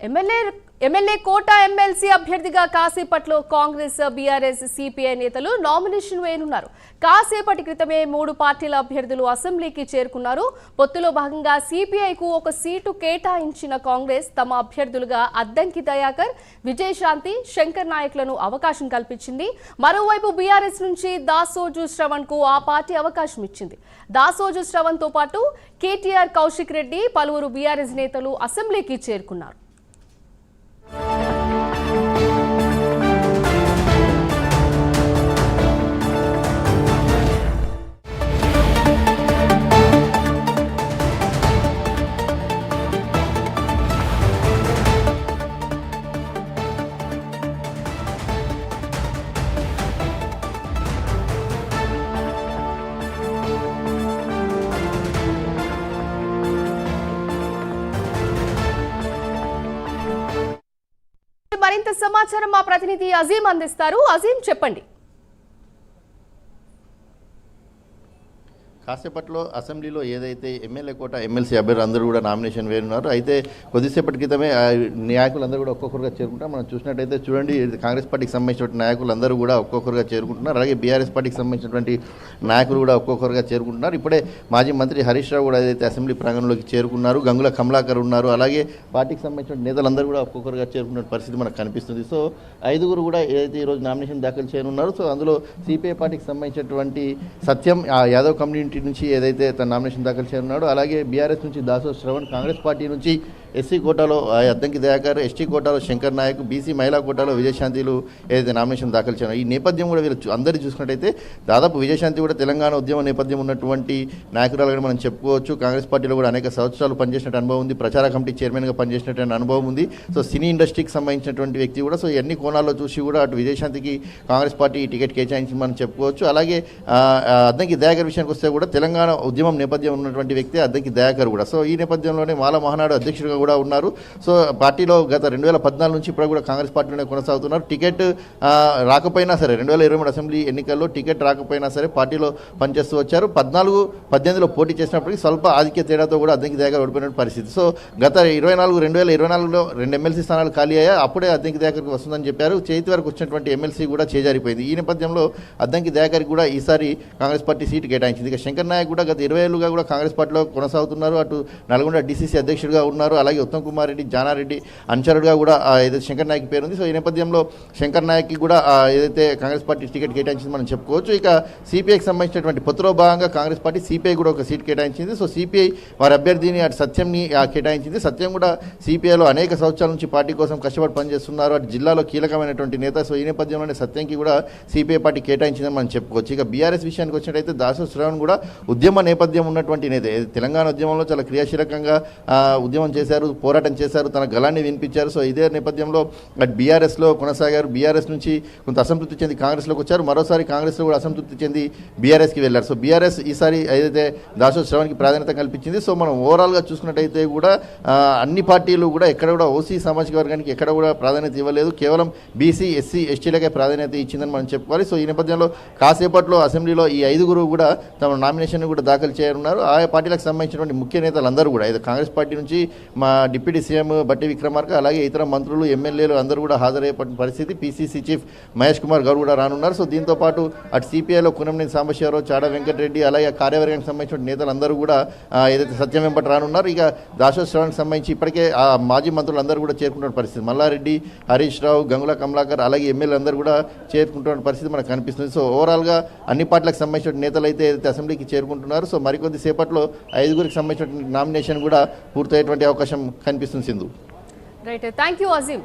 MLA MLA కోట MLC అభ్యర్థిగా కాసేపట్లో Congress BRS CPI నేతలు నామినేషన్ వేయనున్నారు. కాసేపటి క్రితమే మూడు పార్టీల అభ్యర్థులు అసెంబ్లీకి చేరుకున్నారు. పొత్తులో భాగంగా సిపిఐకు ఒక సీటు కేటాయించిన కాంగ్రెస్ తమ అభ్యర్థులుగా అద్దంకి దయాకర్ విజయశాంతి శంకర్ నాయక్లను అవకాశం కల్పించింది. మరోవైపు బీఆర్ఎస్ నుంచి దాసోజు శ్రవణ్కు ఆ పార్టీ అవకాశం ఇచ్చింది. దాసోజు శ్రవణ్తో పాటు కేటీఆర్ కౌశిక్ రెడ్డి పలువురు బీఆర్ఎస్ నేతలు అసెంబ్లీకి చేరుకున్నారు. మరింత సమాచారం మా ప్రతినిధి అజీం అందిస్తారు. అజీం చెప్పండి. కాసేపట్లో అసెంబ్లీలో ఏదైతే ఎమ్మెల్యే కోట ఎమ్మెల్సీ అభ్యర్థులు అందరూ కూడా నామినేషన్ వేరున్నారు అయితే కొద్దిసేపటి క్రితమే ఆ నాయకులందరూ కూడా ఒక్కొక్కరుగా చేరుకుంటారు మనం చూసినట్టయితే చూడండి కాంగ్రెస్ పార్టీకి సంబంధించినటువంటి నాయకులందరూ కూడా ఒక్కొక్కరుగా చేరుకుంటున్నారు. అలాగే బీఆర్ఎస్ పార్టీకి సంబంధించినటువంటి నాయకులు కూడా ఒక్కొక్కరుగా చేరుకుంటున్నారు. ఇప్పుడే మాజీ మంత్రి హరీష్ రావు కూడా ఏదైతే అసెంబ్లీ ప్రాంగణంలోకి చేరుకున్నారు గంగుల కమలాకర్ ఉన్నారు. అలాగే పార్టీకి సంబంధించిన నేతలందరూ కూడా ఒక్కొక్కరుగా చేరుకున్న పరిస్థితి మనకు కనిపిస్తుంది. సో ఐదుగురు కూడా ఏదైతే ఈరోజు నామినేషన్ దాఖలు చేయనున్నారు. సో అందులో సిపిఐ పార్టీకి సంబంధించినటువంటి సత్యం ఆ యాదవ్ కమ్యూనిటీ నుంచి ఏదైతే తన నామినేషన్ దాఖలు చేయనున్నాడో అలాగే బీఆర్ఎస్ నుంచి దాసో శ్రవణ్ కాంగ్రెస్ పార్టీ నుంచి ఎస్సీ కోటాలో అద్దంకి దయాకర్ ఎస్టీ కోటాలో శంకర్ నాయక్ బీసీ మహిళా కోటాలో విజయశాంతిలు ఏదైతే నామినేషన్ దాఖలు చేయను ఈ నేపథ్యం కూడా వీళ్ళు అందరూ చూసుకున్నట్టయితే దాదాపు విజయశాంతి కూడా తెలంగాణ ఉద్యమ నేపథ్యం ఉన్నటువంటి నాయకురాలుగా మనం చెప్పుకోవచ్చు. కాంగ్రెస్ పార్టీలో కూడా అనేక సంవత్సరాలు పనిచేసినట్టు అనుభవం ఉంది. ప్రచార కమిటీ చైర్మన్గా పనిచేసినటువంటి అనుభవం ఉంది. సో సినీ ఇండస్ట్రీకి సంబంధించినటువంటి వ్యక్తి కూడా సో ఎన్ని కోణాల్లో చూసి కూడా అటు విజయశాంతికి కాంగ్రెస్ పార్టీ టికెట్ కేటాయించి మనం చెప్పుకోవచ్చు. అలాగే అద్దంకి దయాకర్ విషయానికి వస్తే కూడా తెలంగాణ ఉద్యమం నేపథ్యం ఉన్నటువంటి వ్యక్తి అద్దంకి దయాకర్ కూడా. సో ఈ నేపథ్యంలోనే మాల మహానాడు అధ్యక్షుడిగా కూడా ఉన్నారు. సో పార్టీలో గత రెండు వేల పద్నాలుగు నుంచి ఇప్పుడు కూడా కాంగ్రెస్ పార్టీలోనే కొనసాగుతున్నారు. టికెట్ రాకపోయినా సరే రెండు వేల ఇరవై మూడు అసెంబ్లీ ఎన్నికల్లో టికెట్ రాకపోయినా సరే పార్టీలో పనిచేస్తూ వచ్చారు. పద్నాలుగు పద్దెనిమిదిలో పోటీ చేసినప్పటికీ స్వల్ప ఆధిక్య తేడాతో కూడా అద్దెకి దగ్గర ఓడిపోయిన పరిస్థితి. సో గత ఇరవై నాలుగు రెండు వేల ఇరవై నాలుగులో రెండు ఎమ్మెల్సీ స్థానాలు ఖాళీ అయ్యాయి. అప్పుడే అద్దెకి దగ్గరికి వస్తుందని చెప్పారు. చేతి వరకు వచ్చినటువంటి ఎమ్మెల్సీ కూడా చేజారిపోయింది. ఈ నేపథ్యంలో అద్దంకి దయాకర్కి కూడా ఈసారి కాంగ్రెస్ పార్టీ సీటు కేటాయించింది. ఇక శంకర్ నాయక్ కూడా గత ఇరవై ఏళ్ళుగా కూడా కాంగ్రెస్ పార్టీలో కొనసాగుతున్నారు. అటు నల్గొండ డీసీసీ అధ్యక్షుడిగా ఉన్నారు. అలాగే ఉత్తమ్ కుమార్ రెడ్డి జానారెడ్డి అనుచరుడుగా కూడా ఏదైతే శంకర్ నాయక్ పేరు ఉంది సో ఈ నేపథ్యంలో శంకర్ నాయక్కి కూడా ఏదైతే కాంగ్రెస్ పార్టీ టికెట్ కేటాయించింది మనం చెప్పుకోవచ్చు. ఇక సిపిఐకి సంబంధించినటువంటి పొత్తులో భాగంగా కాంగ్రెస్ పార్టీ సిపిఐ కూడా ఒక సీట్ కేటాయించింది. సో సిపిఐ వారి అభ్యర్థిని అటు సత్యంని కేటాయించింది. సత్యం కూడా సిపిఐలో అనేక సంవత్సరాల నుంచి పార్టీ కోసం కష్టపడి పనిచేస్తున్నారు. అటు జిల్లాలో కీలకమైనటువంటి నేత. సో ఈ నేపథ్యంలోనే సత్యంకి కూడా సిపిఐ పార్టీ కేటాయించిందని మనం చెప్పుకోవచ్చు. ఇక బీఆర్ఎస్ విషయానికి వచ్చినట్టయితే దాసు శ్రవణ్ కూడా ఉద్యమ నేపథ్యం ఉన్నటువంటి నేత. తెలంగాణ ఉద్యమంలో చాలా క్రియాశీలకంగా ఉద్యమం చేశారు. పోరాటం చేశారు తన గలాన్ని వినిపించారు. సో ఇదే నేపథ్యంలో అటు బీఆర్ఎస్లో కొనసాగారు. బీఆర్ఎస్ నుంచి కొంత అసంతృప్తి చెంది కాంగ్రెస్లోకి వచ్చారు. మరోసారి కాంగ్రెస్లో కూడా అసంతృప్తి చెంది బీఆర్ఎస్కి వెళ్ళారు. సో బీఆర్ఎస్ ఈసారి ఏదైతే దాసో శ్రవణ్కి ప్రాధాన్యత కల్పించింది సో మనం ఓవరాల్గా చూసుకున్నట్టయితే కూడా అన్ని పార్టీలు కూడా ఎక్కడ కూడా ఓసీ సామాజిక వర్గానికి ఎక్కడ కూడా ప్రాధాన్యత ఇవ్వలేదు. కేవలం బీసీ ఎస్సీ ఎస్టీలకే ప్రాధాన్యత ఇచ్చిందని మనం చెప్పుకోవాలి. సో ఈ నేపథ్యంలో కాసేపట్లో అసెంబ్లీలో ఈ ఐదుగురు కూడా తమ నామినేషన్ కూడా దాఖలు చేయనున్నారు. ఆయా పార్టీలకు సంబంధించినటువంటి ముఖ్య నేతలందరూ కూడా కాంగ్రెస్ పార్టీ నుంచి మా డిప్యూటీ సీఎం బట్టి విక్రమార్క అలాగే ఇతర మంత్రులు ఎమ్మెల్యేలు అందరూ కూడా హాజరయ్యే పరిస్థితి. పీసీసీ చీఫ్ మహేష్ కుమార్ గౌడ్ కూడా రానున్నారు. సో దీంతో పాటు అటు సిపిఐలో కునంనేని సాంబశివరావు చాడ వెంకటరెడ్డి అలాగే కార్యవర్గానికి సంబంధించిన నేతలందరూ కూడా ఏదైతే సత్యం వెంపట రానున్నారు ఇక దాసోత్సవానికి సంబంధించి ఇప్పటికే ఆ మాజీ మంత్రులు అందరూ కూడా చేరుకుంటున్న పరిస్థితి. మల్లారెడ్డి హరీష్ రావు గంగుల కమలాకర్ అలాగే ఎమ్మెల్యే అందరూ కూడా చేరుకుంటున్న పరిస్థితి మనకు కనిపిస్తుంది. సో ఓవరాల్గా అన్ని పార్టీలకు సంబంధించిన నేతలు అయితే ఏదైతే అసెంబ్లీకి చేరుకుంటున్నారు సో మరికొద్ది సేపట్లో ఐదుగురికి సంబంధించిన నామినేషన్ కూడా పూర్తయ్యేటువంటి అవకాశం కనిపిస్తుంది Sindhu. Right thank you Azeem